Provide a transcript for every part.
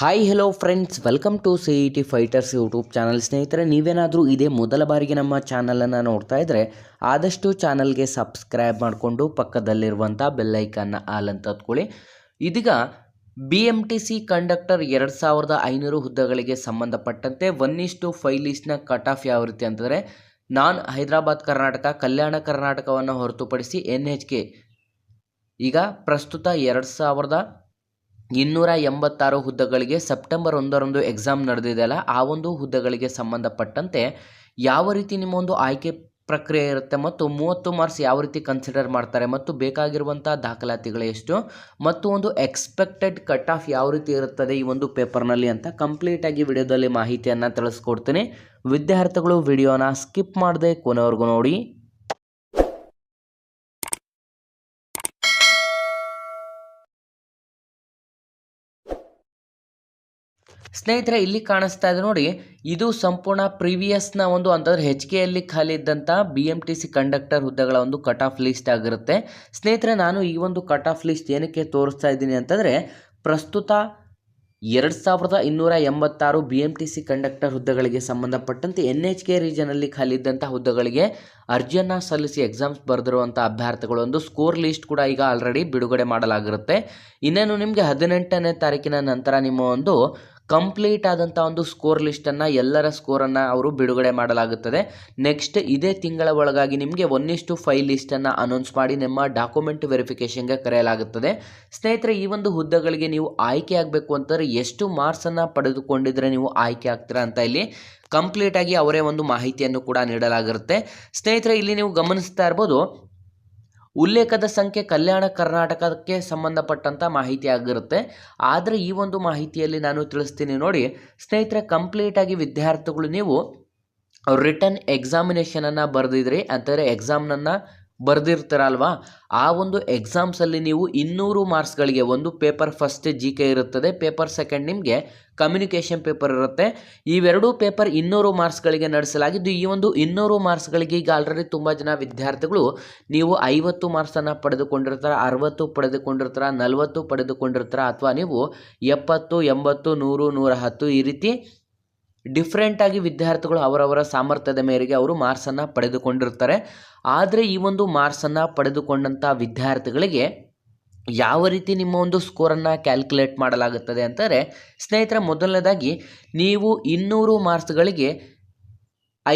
Hi hello friends welcome to C E T fighters YouTube channel ಸ್ನೇಹಿತರೆ, ನೀವೇನಾದರೂ ಇದೇ ಮೊದಲ ಬಾರಿಗೆ ನಮ್ಮ ಚಾನಲನ್ನು ನೋಡ್ತಾ ಇದ್ದರೆ ಆದಷ್ಟು ಚಾನಲ್ಗೆ ಸಬ್ಸ್ಕ್ರೈಬ್ ಮಾಡಿಕೊಂಡು ಪಕ್ಕದಲ್ಲಿರುವಂಥ ಬೆಲ್ಲೈಕನ್ನ ಆಲ್ ಅಂತ ಹತ್ಕೊಳ್ಳಿ. ಇದೀಗ B M T C conductor ಎರಡು ಸಾವಿರದ ಐನೂರು ಹುದ್ದೆಗಳಿಗೆ ಸಂಬಂಧಪಟ್ಟಂತೆ ಒನ್ ಇಷ್ಟು ಫೈವ್ ಕಟ್ ಆಫ್ ಯಾವ ರೀತಿ ಅಂತಂದರೆ, ನಾನ್ ಹೈದರಾಬಾದ್, ಕರ್ನಾಟಕ, ಕಲ್ಯಾಣ ಕರ್ನಾಟಕವನ್ನು ಹೊರತುಪಡಿಸಿ ಎನ್ ಈಗ ಪ್ರಸ್ತುತ ಎರಡು ಸಾವಿರದ ಇನ್ನೂರ ಎಂಬತ್ತಾರು ಹುದ್ದೆಗಳಿಗೆ ಸೆಪ್ಟೆಂಬರ್ ಒಂದರಂದು ಎಕ್ಸಾಮ್ ನಡೆದಿದೆಯಲ್ಲ ಆ ಒಂದು ಹುದ್ದೆಗಳಿಗೆ ಸಂಬಂಧಪಟ್ಟಂತೆ ಯಾವ ರೀತಿ ನಿಮ್ಮ ಒಂದು ಆಯ್ಕೆ ಪ್ರಕ್ರಿಯೆ ಇರುತ್ತೆ ಮತ್ತು ಮೂವತ್ತು ಮಾರ್ಕ್ಸ್ ಯಾವ ರೀತಿ ಕನ್ಸಿಡರ್ ಮಾಡ್ತಾರೆ ಮತ್ತು ಬೇಕಾಗಿರುವಂಥ ದಾಖಲಾತಿಗಳು ಎಷ್ಟು? ಮತ್ತು ಒಂದು ಎಕ್ಸ್ಪೆಕ್ಟೆಡ್ ಕಟ್ ಆಫ್ ಯಾವ ರೀತಿ ಇರುತ್ತದೆ ಈ ಒಂದು ಪೇಪರ್ನಲ್ಲಿ ಅಂತ ಕಂಪ್ಲೀಟಾಗಿ ವಿಡಿಯೋದಲ್ಲಿ ಮಾಹಿತಿಯನ್ನು ತಿಳಿಸ್ಕೊಡ್ತೀನಿ. ವಿದ್ಯಾರ್ಥಿಗಳು ವಿಡಿಯೋನ ಸ್ಕಿಪ್ ಮಾಡದೆ ಕೊನೆವರೆಗೂ ನೋಡಿ. ಸ್ನೇಹಿತರೆ, ಇಲ್ಲಿ ಕಾಣಿಸ್ತಾ ಇದೆ ನೋಡಿ, ಇದು ಸಂಪೂರ್ಣ ಪ್ರೀವಿಯಸ್ನ ಒಂದು ಅಂತಂದ್ರೆ ಹೆಚ್ ಕೆಯಲ್ಲಿ ಖಾಲಿ ಇದ್ದಂಥ B M T C conductor ಹುದ್ದೆಗಳ ಒಂದು ಕಟ್ ಆಫ್ ಲಿಸ್ಟ್ ಆಗಿರುತ್ತೆ. ಸ್ನೇಹಿತರೆ, ನಾನು ಈ ಒಂದು ಕಟ್ ಆಫ್ ಲಿಸ್ಟ್ ಏನಕ್ಕೆ ತೋರಿಸ್ತಾ ಇದ್ದೀನಿ ಅಂತಂದರೆ, ಪ್ರಸ್ತುತ ಎರಡು ಸಾವಿರದ ಇನ್ನೂರ ಎಂಬತ್ತಾರು B M T C conductor ಹುದ್ದೆಗಳಿಗೆ ಸಂಬಂಧಪಟ್ಟಂತೆ ಎನ್ ಎಚ್ ಕೆ ರೀಜನಲ್ಲಿ ಖಾಲಿ ಇದ್ದಂಥ ಹುದ್ದೆಗಳಿಗೆ ಅರ್ಜಿಯನ್ನು ಸಲ್ಲಿಸಿ ಎಕ್ಸಾಮ್ಸ್ ಬರೆದಿರುವಂಥ ಅಭ್ಯರ್ಥಿಗಳು ಒಂದು ಸ್ಕೋರ್ ಲಿಸ್ಟ್ ಕೂಡ ಈಗ ಆಲ್ರೆಡಿ ಬಿಡುಗಡೆ ಮಾಡಲಾಗಿರುತ್ತೆ. ಇನ್ನೇನು, ನಿಮಗೆ ಹದಿನೆಂಟನೇ ತಾರೀಕಿನ ನಂತರ ನಿಮ್ಮ ಒಂದು ಕಂಪ್ಲೀಟ್ ಆದಂಥ ಒಂದು ಸ್ಕೋರ್ ಲಿಸ್ಟನ್ನು ಎಲ್ಲರ ಸ್ಕೋರನ್ನು ಅವರು ಬಿಡುಗಡೆ ಮಾಡಲಾಗುತ್ತದೆ. ನೆಕ್ಸ್ಟ್ ಇದೇ ತಿಂಗಳ ಒಳಗಾಗಿ ನಿಮಗೆ ಒನ್ನಿಷ್ಟು ಫೈವ್ ಲಿಸ್ಟನ್ನು ಅನೌನ್ಸ್ ಮಾಡಿ ನಿಮ್ಮ ಡಾಕ್ಯುಮೆಂಟ್ ವೆರಿಫಿಕೇಷನ್ಗೆ ಕರೆಯಲಾಗುತ್ತದೆ. ಸ್ನೇಹಿತರೆ, ಈ ಒಂದು ಹುದ್ದೆಗಳಿಗೆ ನೀವು ಆಯ್ಕೆ ಆಗಬೇಕು ಅಂತಂದರೆ ಎಷ್ಟು ಮಾರ್ಕ್ಸನ್ನು ಪಡೆದುಕೊಂಡಿದ್ರೆ ನೀವು ಆಯ್ಕೆ ಆಗ್ತೀರಾ ಅಂತ ಇಲ್ಲಿ ಕಂಪ್ಲೀಟಾಗಿ ಅವರೇ ಒಂದು ಮಾಹಿತಿಯನ್ನು ಕೂಡ ನೀಡಲಾಗಿರುತ್ತೆ. ಸ್ನೇಹಿತರೆ, ಇಲ್ಲಿ ನೀವು ಗಮನಿಸ್ತಾ ಇರ್ಬೋದು ಉಲ್ಲೇಖದ ಸಂಖ್ಯೆ ಕಲ್ಯಾಣ ಕರ್ನಾಟಕಕ್ಕೆ ಸಂಬಂಧಪಟ್ಟಂಥ ಮಾಹಿತಿ ಆಗಿರುತ್ತೆ. ಆದರೆ ಈ ಒಂದು ಮಾಹಿತಿಯಲ್ಲಿ ನಾನು ತಿಳಿಸ್ತೀನಿ ನೋಡಿ, ಸ್ನೇಹಿತರೆ ಕಂಪ್ಲೀಟಾಗಿ ವಿದ್ಯಾರ್ಥಿಗಳು ನೀವು ರಿಟರ್ನ್ ಎಕ್ಸಾಮಿನೇಷನನ್ನು ಬರೆದಿದ್ರಿ. ಅಂತಂದರೆ ಎಕ್ಸಾಮ್ನನ್ನು ಬರೆದಿರ್ತೀರಲ್ವಾ? ಆ ಒಂದು ಎಕ್ಸಾಮ್ಸಲ್ಲಿ ನೀವು ಇನ್ನೂರು ಮಾರ್ಕ್ಸ್ಗಳಿಗೆ ಒಂದು ಪೇಪರ್ ಫಸ್ಟ್ ಜಿ ಕೆ ಇರುತ್ತದೆ. ಪೇಪರ್ ಸೆಕೆಂಡ್ ನಿಮಗೆ ಕಮ್ಯುನಿಕೇಷನ್ ಪೇಪರ್ ಇರುತ್ತೆ. ಇವೆರಡೂ ಪೇಪರ್ ಇನ್ನೂರು ಮಾರ್ಕ್ಸ್ಗಳಿಗೆ ನಡೆಸಲಾಗಿದ್ದು, ಈ ಒಂದು ಇನ್ನೂರು ಮಾರ್ಕ್ಸ್ಗಳಿಗೆ ಈಗ ಆಲ್ರೆಡಿ ತುಂಬ ಜನ ವಿದ್ಯಾರ್ಥಿಗಳು ನೀವು ಐವತ್ತು ಮಾರ್ಕ್ಸನ್ನು ಪಡೆದುಕೊಂಡಿರ್ತಾರೆ, ಅರವತ್ತು ಪಡೆದುಕೊಂಡಿರ್ತಾರೆ, ನಲವತ್ತು ಪಡೆದುಕೊಂಡಿರ್ತಾರೆ ಅಥವಾ ನೀವು ಎಪ್ಪತ್ತು, ಎಂಬತ್ತು, ನೂರು ನೂರ ಹತ್ತು ಈ ರೀತಿ ಡಿಫ್ರೆಂಟಾಗಿ ವಿದ್ಯಾರ್ಥಿಗಳು ಅವರವರ ಸಾಮರ್ಥ್ಯದ ಮೇರೆಗೆ ಅವರು ಮಾರ್ಕ್ಸನ್ನು ಪಡೆದುಕೊಂಡಿರ್ತಾರೆ. ಆದರೆ ಈ ಒಂದು ಮಾರ್ಕ್ಸನ್ನು ಪಡೆದುಕೊಂಡಂಥ ವಿದ್ಯಾರ್ಥಿಗಳಿಗೆ ಯಾವ ರೀತಿ ನಿಮ್ಮ ಒಂದು ಸ್ಕೋರನ್ನು ಕ್ಯಾಲ್ಕುಲೇಟ್ ಮಾಡಲಾಗುತ್ತದೆ ಅಂತಂದರೆ, ಸ್ನೇಹಿತರ, ಮೊದಲನೇದಾಗಿ ನೀವು ಇನ್ನೂರು ಮಾರ್ಕ್ಸ್ಗಳಿಗೆ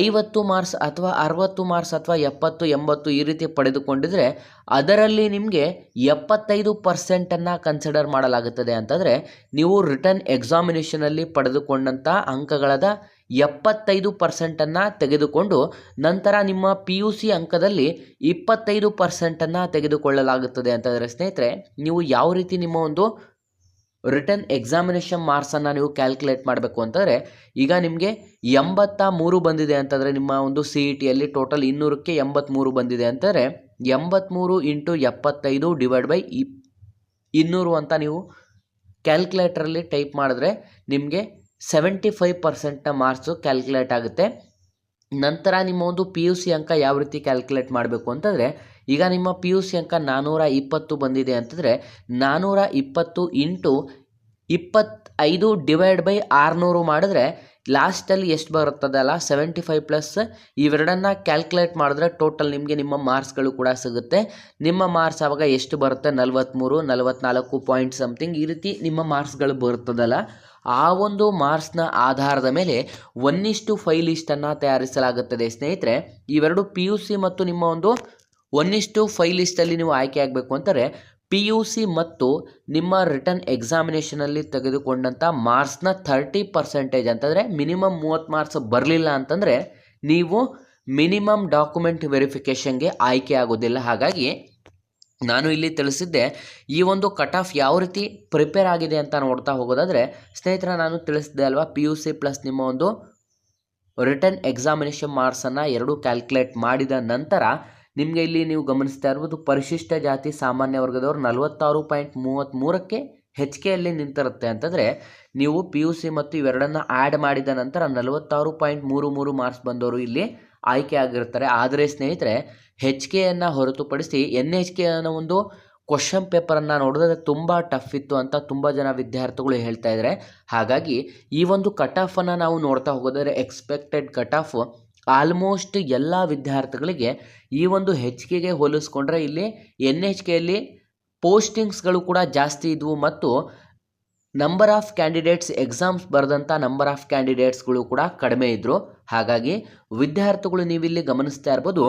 ಐವತ್ತು ಮಾರ್ಕ್ಸ್ ಅಥವಾ ಅರವತ್ತು ಮಾರ್ಕ್ಸ್ ಅಥವಾ ಎಪ್ಪತ್ತು, ಎಂಬತ್ತು ಈ ರೀತಿ ಪಡೆದುಕೊಂಡಿದ್ರೆ ಅದರಲ್ಲಿ ನಿಮಗೆ ಎಪ್ಪತ್ತೈದು ಪರ್ಸೆಂಟನ್ನು ಕನ್ಸಿಡರ್ ಮಾಡಲಾಗುತ್ತದೆ ಅಂತಂದರೆ ನೀವು ರಿಟರ್ನ್ ಎಕ್ಸಾಮಿನೇಷನಲ್ಲಿ ಪಡೆದುಕೊಂಡಂಥ ಅಂಕಗಳದ ಎಪ್ಪತ್ತೈದು ಪರ್ಸೆಂಟನ್ನು ತೆಗೆದುಕೊಂಡು ನಂತರ ನಿಮ್ಮ ಪಿ ಯು ಸಿ ಅಂಕದಲ್ಲಿ ಇಪ್ಪತ್ತೈದು ಪರ್ಸೆಂಟನ್ನು ತೆಗೆದುಕೊಳ್ಳಲಾಗುತ್ತದೆ ಅಂತಂದರೆ ಸ್ನೇಹಿತರೆ, ನೀವು ಯಾವ ರೀತಿ ನಿಮ್ಮ ಒಂದು ರಿಟರ್ನ್ ಎಕ್ಸಾಮಿನೇಷನ್ ಮಾರ್ಕ್ಸನ್ನು ನೀವು ಕ್ಯಾಲ್ಕುಲೇಟ್ ಮಾಡಬೇಕು ಅಂತಂದರೆ, ಈಗ ನಿಮಗೆ ಎಂಬತ್ತ ಮೂರು ಬಂದಿದೆ ಅಂತಂದರೆ, ನಿಮ್ಮ ಒಂದು ಸಿ ಇ ಟಿಯಲ್ಲಿ ಟೋಟಲ್ ಇನ್ನೂರಕ್ಕೆ ಎಂಬತ್ತ್ಮೂರು ಬಂದಿದೆ ಅಂತಂದರೆ ಎಂಬತ್ತ್ಮೂರು ಇಂಟು ಎಪ್ಪತ್ತೈದು ಡಿವೈಡ್ ಬೈ ಇಪ್, ಇನ್ನೂರು ಅಂತ ನೀವು ಕ್ಯಾಲ್ಕುಲೇಟ್ರಲ್ಲಿ ಟೈಪ್ ಮಾಡಿದ್ರೆ, ನಿಮಗೆ ಸೆವೆಂಟಿ ಫೈವ್ ಪರ್ಸೆಂಟ್ನ ಮಾರ್ಕ್ಸು ಕ್ಯಾಲ್ಕುಲೇಟ್ ಆಗುತ್ತೆ. ನಂತರ ನಿಮ್ಮ ಒಂದು ಪಿ ಯು ಸಿ ಅಂಕ ಯಾವ ರೀತಿ ಕ್ಯಾಲ್ಕುಲೇಟ್ ಮಾಡಬೇಕು ಅಂತಂದರೆ ಈಗ ನಿಮ್ಮ ಪಿ ಯು ಸಿ ಅಂಕ ನಾನ್ನೂರ ಇಪ್ಪತ್ತು ಬಂದಿದೆ ಅಂತಂದರೆ ನಾನ್ನೂರ ಇಪ್ಪತ್ತು ಇಂಟು ಇಪ್ಪತ್ತೈದು ಡಿವೈಡ್ ಬೈ ಆರುನೂರು ಮಾಡಿದ್ರೆ ಲಾಸ್ಟಲ್ಲಿ ಎಷ್ಟು ಬರುತ್ತದಲ್ಲ ಸೆವೆಂಟಿ ಫೈವ್ ಪ್ಲಸ್ ಇವೆರಡನ್ನು ಕ್ಯಾಲ್ಕುಲೇಟ್ ಮಾಡಿದ್ರೆ ಟೋಟಲ್ ನಿಮಗೆ ನಿಮ್ಮ ಮಾರ್ಕ್ಸ್ಗಳು ಕೂಡ ಸಿಗುತ್ತೆ. ನಿಮ್ಮ ಮಾರ್ಕ್ಸ್ ಆವಾಗ ಎಷ್ಟು ಬರುತ್ತೆ? ನಲ್ವತ್ತ್ಮೂರು ನಲವತ್ತ್ನಾಲ್ಕು ಪಾಯಿಂಟ್ ಸಮಥಿಂಗ್ ಈ ರೀತಿ ನಿಮ್ಮ ಮಾರ್ಕ್ಸ್ಗಳು ಬರುತ್ತದಲ್ಲ. ಆ ಒಂದು ಮಾರ್ಕ್ಸ್ನ ಆಧಾರದ ಮೇಲೆ ಒನ್ನಿಷ್ಟು ಫೈಲ್ ಲಿಸ್ಟನ್ನು ತಯಾರಿಸಲಾಗುತ್ತದೆ. ಸ್ನೇಹಿತರೆ, ಇವೆರಡು ಪಿ ಯು ಸಿ ಮತ್ತು ನಿಮ್ಮ ಒಂದು ಒನ್ನಿಷ್ಟು ಫೈವ್ ಲಿಸ್ಟಲ್ಲಿ ನೀವು ಆಯ್ಕೆ ಆಗಬೇಕು ಅಂತಾರೆ ಪಿ ಯು ಸಿ ಮತ್ತು ನಿಮ್ಮ ರಿಟರ್ನ್ ಎಕ್ಸಾಮಿನೇಷನಲ್ಲಿ ತೆಗೆದುಕೊಂಡಂಥ ಮಾರ್ಕ್ಸ್ನ ಥರ್ಟಿ ಪರ್ಸೆಂಟೇಜ್ ಅಂತಂದರೆ ಮಿನಿಮಮ್ ಮೂವತ್ತು ಮಾರ್ಕ್ಸ್ ಬರಲಿಲ್ಲ ಅಂತಂದರೆ ನೀವು ಮಿನಿಮಮ್ ಡಾಕ್ಯುಮೆಂಟ್ ವೆರಿಫಿಕೇಷನ್ಗೆ ಆಯ್ಕೆ ಆಗೋದಿಲ್ಲ. ಹಾಗಾಗಿ ನಾನು ಇಲ್ಲಿ ತಿಳಿಸಿದ್ದೆ ಈ ಒಂದು ಕಟ್ ಆಫ್ ಯಾವ ರೀತಿ ಪ್ರಿಪೇರ್ ಆಗಿದೆ ಅಂತ ನೋಡ್ತಾ ಹೋಗೋದಾದರೆ ಸ್ನೇಹಿತರ, ನಾನು ತಿಳಿಸಿದ್ದೆ ಅಲ್ವಾ ಪಿ ಯು ಸಿ ಪ್ಲಸ್ ನಿಮ್ಮ ಒಂದು ರಿಟರ್ನ್ ಎಕ್ಸಾಮಿನೇಷನ್ ಮಾರ್ಕ್ಸನ್ನು ಎರಡು ಕ್ಯಾಲ್ಕುಲೇಟ್ ಮಾಡಿದ ನಂತರ ನಿಮಗೆ ಇಲ್ಲಿ ನೀವು ಗಮನಿಸ್ತಾ ಇರ್ಬೋದು ಪರಿಶಿಷ್ಟ ಜಾತಿ ಸಾಮಾನ್ಯ ವರ್ಗದವರು ನಲವತ್ತಾರು ಪಾಯಿಂಟ್ ಮೂವತ್ತ್ಮೂರಕ್ಕೆ ಹೆಚ್ಚಿಗೆಯಲ್ಲಿ ನಿಂತಿರುತ್ತೆ ಅಂತಂದರೆ ನೀವು ಪಿ ಯು ಸಿ ಮತ್ತು ಇವೆರಡನ್ನು ಆ್ಯಡ್ ಮಾಡಿದ ನಂತರ ನಲವತ್ತಾರು ಪಾಯಿಂಟ್ ಮೂರು ಮೂರು ಮಾರ್ಕ್ಸ್ ಬಂದವರು ಇಲ್ಲಿ ಆಯ್ಕೆ ಆಗಿರ್ತಾರೆ. ಆದರೆ ಸ್ನೇಹಿತರೆ ಹೆಚ್ ಕೆಯನ್ನು ಹೊರತುಪಡಿಸಿ ಎನ್ ಎಚ್ ಕೆ ಅನ್ನೋ ಒಂದು ಕ್ವಶನ್ ಪೇಪರನ್ನು ನೋಡಿದ್ರೆ ತುಂಬ ಟಫ್ ಇತ್ತು ಅಂತ ತುಂಬ ಜನ ವಿದ್ಯಾರ್ಥಿಗಳು ಹೇಳ್ತಾ ಇದ್ದಾರೆ ಹಾಗಾಗಿ ಈ ಒಂದು ಕಟ್ ಆಫನ್ನು ನಾವು ನೋಡ್ತಾ ಹೋಗೋದಾದ್ರೆ ಎಕ್ಸ್ಪೆಕ್ಟೆಡ್ ಕಟ್ ಆಫ್ ಆಲ್ಮೋಸ್ಟ್ ಎಲ್ಲ ವಿದ್ಯಾರ್ಥಿಗಳಿಗೆ ಈ ಒಂದು ಹೆಚ್ಚಿಗೆಗೆ ಹೋಲಿಸ್ಕೊಂಡ್ರೆ ಇಲ್ಲಿ ಎನ್ ಎಚ್ ಕೆಯಲ್ಲಿ ಪೋಸ್ಟಿಂಗ್ಸ್ಗಳು ಕೂಡ ಜಾಸ್ತಿ ಇದ್ವು ಮತ್ತು ನಂಬರ್ ಆಫ್ ಕ್ಯಾಂಡಿಡೇಟ್ಸ್ ಎಕ್ಸಾಮ್ಸ್ ಬರೆದಂಥ ನಂಬರ್ ಆಫ್ ಕ್ಯಾಂಡಿಡೇಟ್ಸ್ಗಳು ಕೂಡ ಕಡಿಮೆ ಇದ್ದರು ಹಾಗಾಗಿ ವಿದ್ಯಾರ್ಥಿಗಳು ನೀವಿಲ್ಲಿ ಗಮನಿಸ್ತಾ ಇರ್ಬೋದು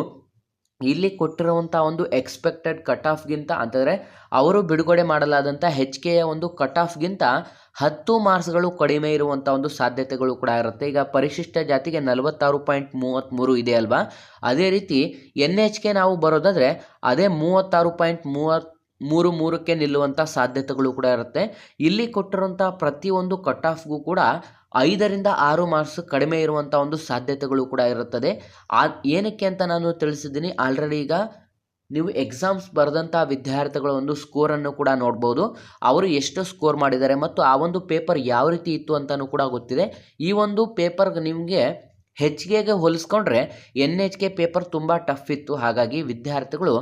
ಇಲ್ಲಿ ಕೊಟ್ಟಿರುವಂಥ ಒಂದು ಎಕ್ಸ್ಪೆಕ್ಟೆಡ್ ಕಟ್ ಆಫ್ಗಿಂತ ಅಂತಂದರೆ ಅವರು ಬಿಡುಗಡೆ ಮಾಡಲಾದಂಥ ಹೆಚ್ ಕೆಯ ಒಂದು ಕಟ್ ಆಫ್ಗಿಂತ ಹತ್ತು ಮಾರ್ಕ್ಸ್ಗಳು ಕಡಿಮೆ ಇರುವಂಥ ಒಂದು ಸಾಧ್ಯತೆಗಳು ಕೂಡ ಇರುತ್ತೆ. ಈಗ ಪರಿಶಿಷ್ಟ ಜಾತಿಗೆ ನಲವತ್ತಾರು ಪಾಯಿಂಟ್ ಮೂವತ್ತ್ಮೂರು ಇದೆ ಅಲ್ವಾ? ಅದೇ ರೀತಿ ಎನ್ ಎಚ್ ಕೆ ನಾವು ಬರೋದಾದರೆ ಅದೇ ಮೂವತ್ತಾರು ಪಾಯಿಂಟ್ ಮೂವತ್ತು ಮೂರು ಮೂರಕ್ಕೆ ನಿಲ್ಲುವಂಥ ಸಾಧ್ಯತೆಗಳು ಕೂಡ ಇರುತ್ತೆ. ಇಲ್ಲಿ ಕೊಟ್ಟಿರುವಂಥ ಪ್ರತಿಯೊಂದು ಕಟ್ ಆಫ್ಗೂ ಕೂಡ ಐದರಿಂದ ಆರು ಮಾರ್ಕ್ಸ್ ಕಡಿಮೆ ಇರುವಂಥ ಒಂದು ಸಾಧ್ಯತೆಗಳು ಕೂಡ ಇರುತ್ತದೆ. ಆ, ಏನಕ್ಕೆ ಅಂತ ನಾನು ತಿಳಿಸಿದ್ದೀನಿ. ಆಲ್ರೆಡಿ ಈಗ ನೀವು ಎಕ್ಸಾಮ್ಸ್ ಬರೆದಂಥ ವಿದ್ಯಾರ್ಥಿಗಳ ಒಂದು ಸ್ಕೋರನ್ನು ಕೂಡ ನೋಡ್ಬೋದು. ಅವರು ಎಷ್ಟು ಸ್ಕೋರ್ ಮಾಡಿದ್ದಾರೆ ಮತ್ತು ಆ ಒಂದು ಪೇಪರ್ ಯಾವ ರೀತಿ ಇತ್ತು ಅಂತಲೂ ಕೂಡ ಗೊತ್ತಿದೆ. ಈ ಒಂದು ಪೇಪರ್ಗೆ ನಿಮಗೆ ಹೆಚ್ಚಿಗೆಗೆ ಹೋಲಿಸ್ಕೊಂಡ್ರೆ ಎನ್ ಎಚ್ ಕೆ ಪೇಪರ್ ತುಂಬ ಟಫ್ ಇತ್ತು. ಹಾಗಾಗಿ ವಿದ್ಯಾರ್ಥಿಗಳು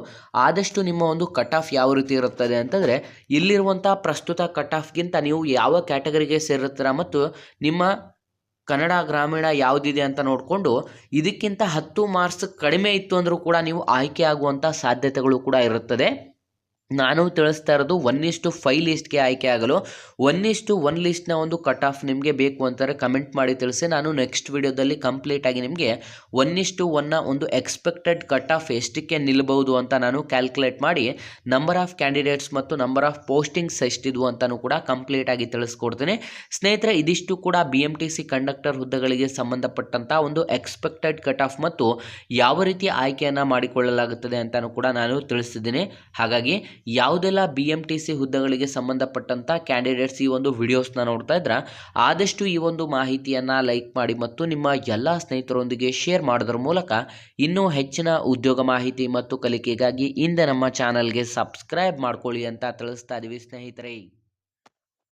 ಆದಷ್ಟು ನಿಮ್ಮ ಒಂದು ಕಟ್ ಆಫ್ ಯಾವ ರೀತಿ ಇರುತ್ತದೆ ಅಂತಂದರೆ ಇಲ್ಲಿರುವಂಥ ಪ್ರಸ್ತುತ ಕಟ್ ಆಫ್ಗಿಂತ ನೀವು ಯಾವ ಕ್ಯಾಟಗರಿಗೆ ಸೇರುತ್ತೀರ ಮತ್ತು ನಿಮ್ಮ ಕನ್ನಡ ಗ್ರಾಮೀಣ ಯಾವುದಿದೆ ಅಂತ ನೋಡಿಕೊಂಡು ಇದಕ್ಕಿಂತ ಹತ್ತು ಮಾರ್ಕ್ಸ್ ಕಡಿಮೆ ಇತ್ತು ಅಂದರೂ ಕೂಡ ನೀವು ಆಯ್ಕೆ ಆಗುವಂಥ ಸಾಧ್ಯತೆಗಳು ಕೂಡ ಇರುತ್ತದೆ. ನಾನು ತಿಳಿಸ್ತಾ ಇರೋದು ಒನ್ ಇಷ್ಟು ಫೈವ್ ಲಿಸ್ಟ್ಗೆ ಆಯ್ಕೆ ಆಗಲು. ಒನ್ ಇಷ್ಟು ಒನ್ ಲಿಸ್ಟ್ನ ಒಂದು ಕಟ್ ಆಫ್ ನಿಮಗೆ ಬೇಕು ಅಂತಾರೆ. ಕಮೆಂಟ್ ಮಾಡಿ ತಿಳಿಸಿ. ನಾನು ನೆಕ್ಸ್ಟ್ ವಿಡಿಯೋದಲ್ಲಿ ಕಂಪ್ಲೀಟಾಗಿ ನಿಮಗೆ ಒನ್ ಇಷ್ಟು ಒನ್ನ ಒಂದು ಎಕ್ಸ್ಪೆಕ್ಟೆಡ್ ಕಟ್ ಆಫ್ ಎಷ್ಟಕ್ಕೆ ನಿಲ್ಲಬಹುದು ಅಂತ ನಾನು ಕ್ಯಾಲ್ಕುಲೇಟ್ ಮಾಡಿ ನಂಬರ್ ಆಫ್ ಕ್ಯಾಂಡಿಡೇಟ್ಸ್ ಮತ್ತು ನಂಬರ್ ಆಫ್ ಪೋಸ್ಟಿಂಗ್ಸ್ ಎಷ್ಟಿದ್ವು ಅಂತಲೂ ಕೂಡ ಕಂಪ್ಲೀಟಾಗಿ ತಿಳಿಸ್ಕೊಡ್ತೀನಿ. ಸ್ನೇಹಿತರೆ, ಇದಿಷ್ಟು ಕೂಡ B M T C conductor ಹುದ್ದೆಗಳಿಗೆ ಸಂಬಂಧಪಟ್ಟಂಥ ಒಂದು ಎಕ್ಸ್ಪೆಕ್ಟೆಡ್ ಕಟ್ ಆಫ್ ಮತ್ತು ಯಾವ ರೀತಿ ಆಯ್ಕೆಯನ್ನು ಮಾಡಿಕೊಳ್ಳಲಾಗುತ್ತದೆ ಅಂತಲೂ ಕೂಡ ನಾನು ತಿಳಿಸಿದ್ದೀನಿ. ಹಾಗಾಗಿ ಯಾವುದೆಲ್ಲ ಬಿ ಎಂ ಟಿ ಸಿ ಹುದ್ದೆಗಳಿಗೆ ಸಂಬಂಧಪಟ್ಟಂಥ ಕ್ಯಾಂಡಿಡೇಟ್ಸ್ ಈ ಒಂದು ವಿಡಿಯೋಸ್ನ ನೋಡ್ತಾ ಇದ್ರೆ, ಆದಷ್ಟು ಈ ಒಂದು ಮಾಹಿತಿಯನ್ನು ಲೈಕ್ ಮಾಡಿ ಮತ್ತು ನಿಮ್ಮ ಎಲ್ಲ ಸ್ನೇಹಿತರೊಂದಿಗೆ ಶೇರ್ ಮಾಡೋದ್ರ ಮೂಲಕ ಇನ್ನೂ ಹೆಚ್ಚಿನ ಉದ್ಯೋಗ ಮಾಹಿತಿ ಮತ್ತು ಕಲಿಕೆಗಾಗಿ ಹಿಂದೆ ನಮ್ಮ ಚಾನಲ್ಗೆ ಸಬ್ಸ್ಕ್ರೈಬ್ ಮಾಡ್ಕೊಳ್ಳಿ ಅಂತ ತಿಳಿಸ್ತಾ ಇದ್ದೀವಿ ಸ್ನೇಹಿತರೆ.